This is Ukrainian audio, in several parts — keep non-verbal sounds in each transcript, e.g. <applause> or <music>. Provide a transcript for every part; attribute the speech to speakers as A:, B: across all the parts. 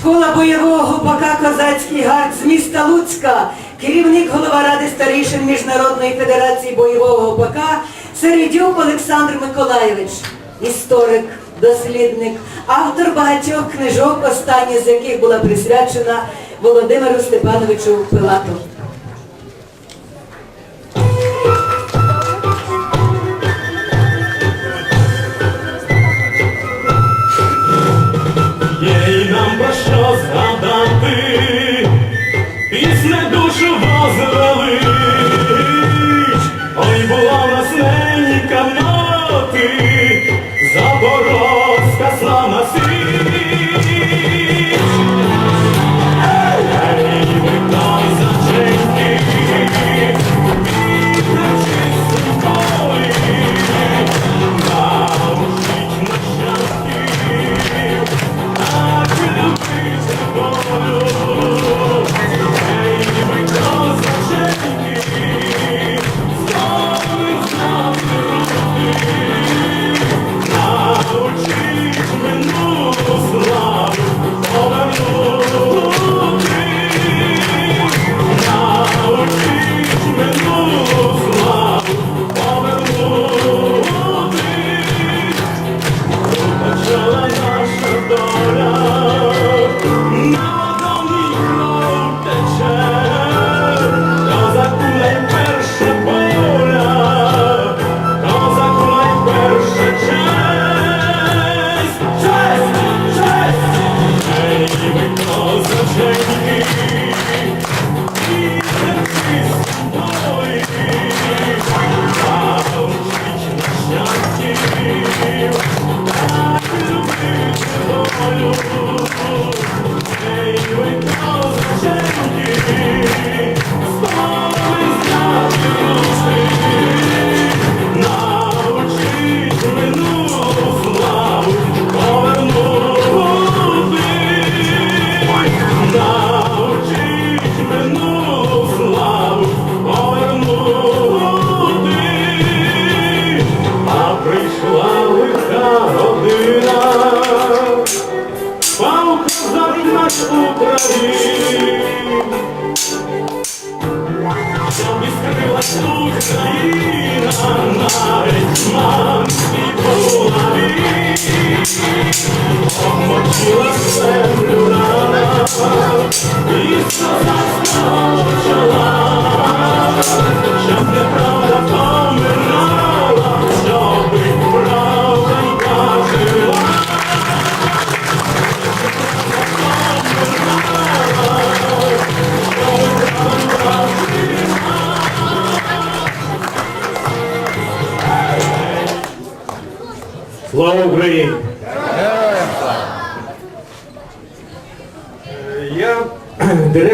A: Школа бойового гупака Козацький гард з міста Луцька, керівник голова ради старішин Міжнародної федерації бойового гупака Середюк Олександр Миколаєвич, історик, дослідник, автор багатьох книжок, остання з яких була присвячена Володимиру Степановичу Пилату.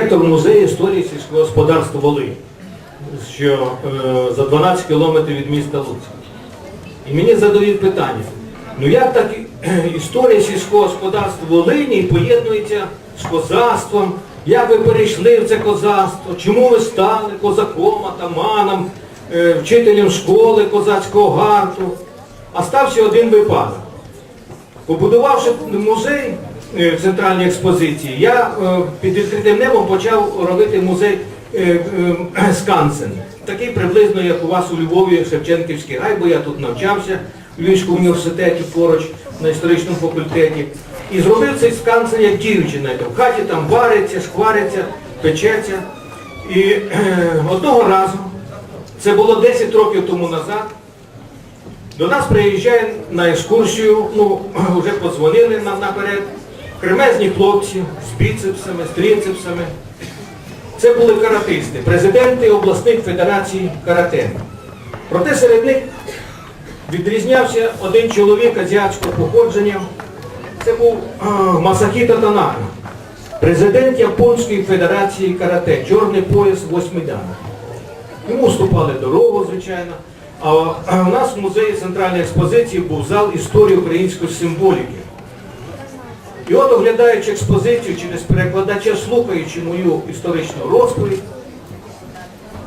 B: Директор музею історії сільського господарства Волинь, що е, за 12 кілометрів від міста Луцька. І мені задають питання, ну як так <clears throat> історія сільського господарства Волині поєднується з козацтвом, як ви перейшли в це козацтво, чому ви стали козаком, атаманом, е, вчителем школи козацького гарту? А стався один випадок. Побудувавши музей в центральній експозиції, я е, під відкритим небом почав робити музей е, е, Скансен. Такий приблизно, як у вас у Львові, Шевченківський гай, бо я тут навчався в Львівському університеті поруч на історичному факультеті. І зробив цей скансен як дівчина. В хаті там вариться, шквариться, печеться. І е, одного разу, це було 10 років тому назад, до нас приїжджає на екскурсію, ну, вже подзвонили нам наперед, кремезні хлопці з біцепсами, з трицепсами. Це були каратисти, президенти обласних федерацій карате. Проте серед них відрізнявся один чоловік азіатського походження. Це був а, Масахіта Танака, президент Японської федерації карате, чорний пояс восьмидана. Йому уступали дорогу, звичайно. А а у нас в музеї центральної експозиції був зал історії української символіки. І от, оглядаючи експозицію через перекладача, слухаючи мою історичну розповідь,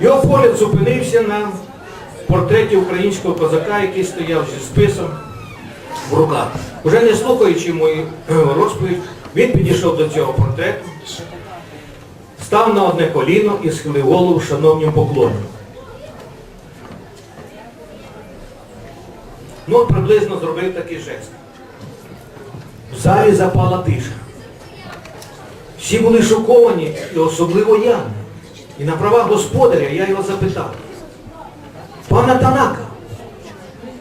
B: його погляд зупинився на портреті українського козака, який стояв зі списом в руках. Уже не слухаючи мою е, розповідь, Він підійшов до цього портрету, став на одне коліно і схилив голову шановнім поклоном. Ну, приблизно зробив такий жест. В залі запала тиша. Всі були шоковані, і особливо я. І на правах господаря я його запитав. Пана Танака,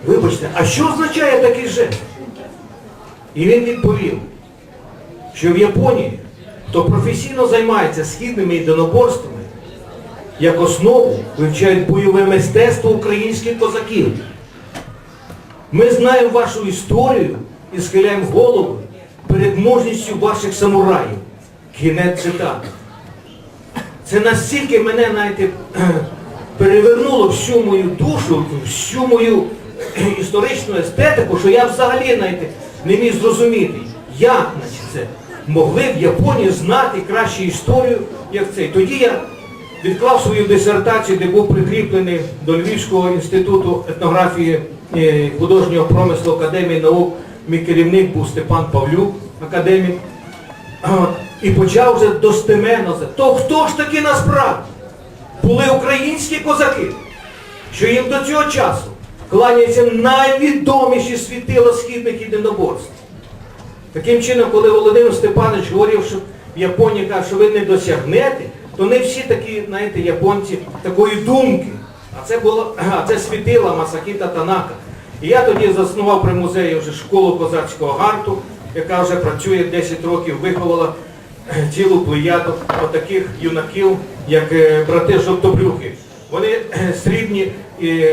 B: вибачте, а що означає такий жест? І він відповів, що в Японії, хто професійно займається східними єдиноборствами, як основу вивчають бойове мистецтво українських козаків. Ми знаємо вашу історію і схиляємо голову перед мужністю ваших самураїв. Кінець цитати. Це настільки мене, знаєте, <clears throat> перевернуло всю мою душу, всю мою <clears throat> історичну естетику, що я взагалі, знаєте, не міг зрозуміти, як значить, це могли в Японії знати краще історію, як цей. Тоді я відклав свою дисертацію, де був прикріплений до Львівського інституту етнографії е, художнього промислу Академії наук. Мій керівник був Степан Павлюк, академік. І почав вже достеменно це. То хто ж таки насправді були українські козаки, що їм до цього часу кланяються найвідоміші світила східних єдиноборств. Таким чином, коли Володимир Степанович говорив, що в Японії каже, що ви не досягнете, то не всі такі, знаєте, японці такої думки. А це було, а це світила Масакіта Танака. І я тоді заснував при музеї вже школу козацького гарту, яка вже працює 10 років, виховала е, цілу плеяду отаких юнаків, як е, брати Жовтобрюхи. Вони е, срібні і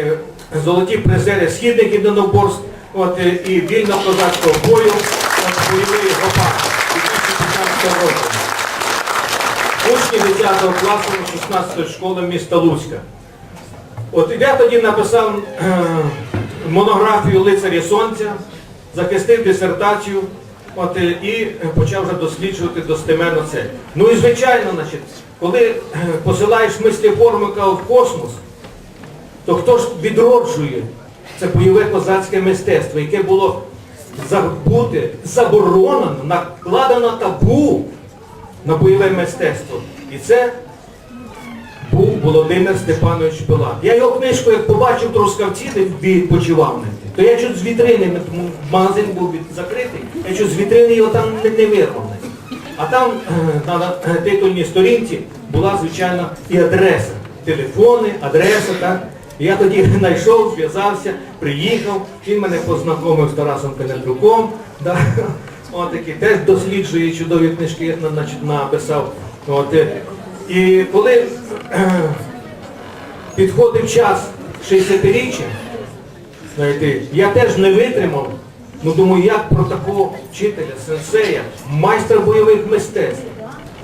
B: золоті призери східних єдиноборств, от, і вільно козацького бою, от, бойовий гопак 2015 року. Учні 10 класу 16 школи міста Луцька. От я тоді написав монографію Лицарі Сонця, захистив дисертацію от, е, і почав вже досліджувати достеменно це. Ну і звичайно, значить, коли е, посилаєш мислеформика в космос, то хто ж відроджує це бойове козацьке мистецтво, яке було забути, заборонено, накладено табу на бойове мистецтво. І це Володимир Степанович Пилат. Я його книжку, як побачив Трускавці, де відпочивав на то я чуть з вітрини, тому магазин був закритий, я чуть з вітрини його там не, не вирвав. А там <clears throat> на е, титульній сторінці була, звичайно, і адреса. Телефони, адреса, так. Я тоді <laughs> знайшов, зв'язався, приїхав, він мене познайомив з Тарасом Кенедруком. Да. <laughs> Теж досліджує чудові книжки, на- написав. От, е, і коли <clears throat> підходив час 60-річчя, знаєте, я теж не витримав. Ну думаю, як про такого вчителя, сенсея, майстра бойових мистецтв,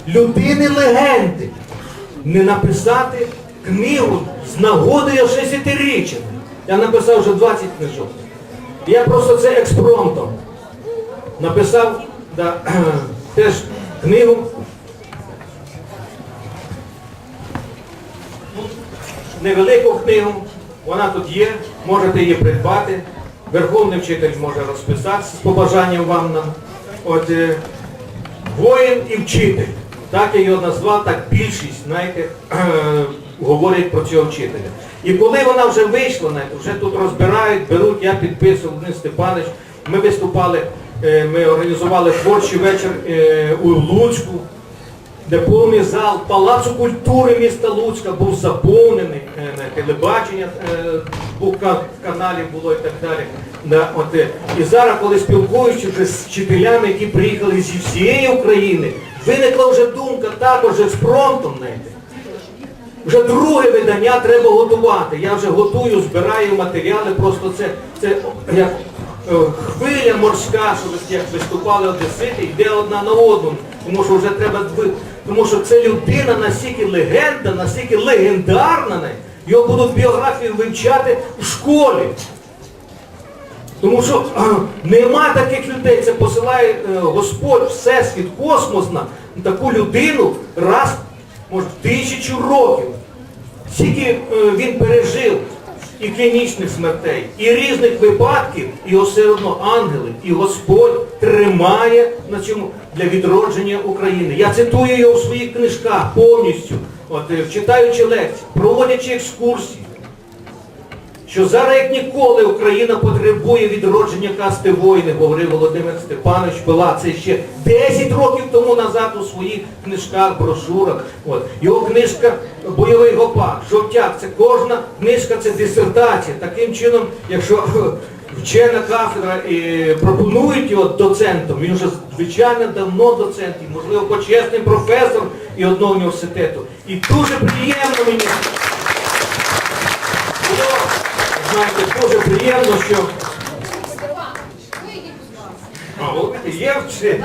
B: людини легенди, не написати книгу з нагодою 60-річчя. Я написав вже 20 книжок. Я просто це експромтом написав да, <clears throat> теж книгу. Невелику книгу, вона тут є, можете її придбати. Верховний вчитель може розписатися з побажанням вам нам. От, е, воїн і вчитель. Так я його назвав, так більшість, знаєте, говорить про цього вчителя. І коли вона вже вийшла, знаєте, вже тут розбирають, беруть, я підписував Денис Степанович. Ми виступали, е, ми організували творчий вечір е, у Луцьку, де повний зал Палацу культури міста Луцька був заповнений, е, телебачення е, був каналів було і так далі. Е, і зараз, коли спілкуючись вже з вчителями, які приїхали зі всієї України, виникла вже думка також з фронтом. знаєте. Вже друге видання треба готувати. Я вже готую, збираю матеріали, просто це, це як е, хвиля морська, що як виступали одесити, йде одна на одну. Тому що вже треба тому що це людина настільки легенда, настільки легендарна, його будуть біографію вивчати в школі. Тому що нема таких людей, це посилає е, Господь, Всесвіт, космос на таку людину раз, може, тисячу років. Скільки е, він пережив і клінічних смертей, і різних випадків, і все одно ангели, і Господь тримає на цьому для відродження України. Я цитую його в своїх книжках повністю, от, е, читаючи лекції, проводячи екскурсії що зараз як ніколи Україна потребує відродження касти воїни, говорив Володимир Степанович Пила. Це ще 10 років тому назад у своїх книжках, брошурах. От. Його книжка Бойовий гопак, жовтяк. Це кожна книжка це дисертація. Таким чином, якщо е, вчена кафедра і пропонують його доцентом, він вже звичайно давно доцент, і можливо почесним професор і одного університету. І дуже приємно мені. Знаєте, дуже приємно, що а, от є вчитель.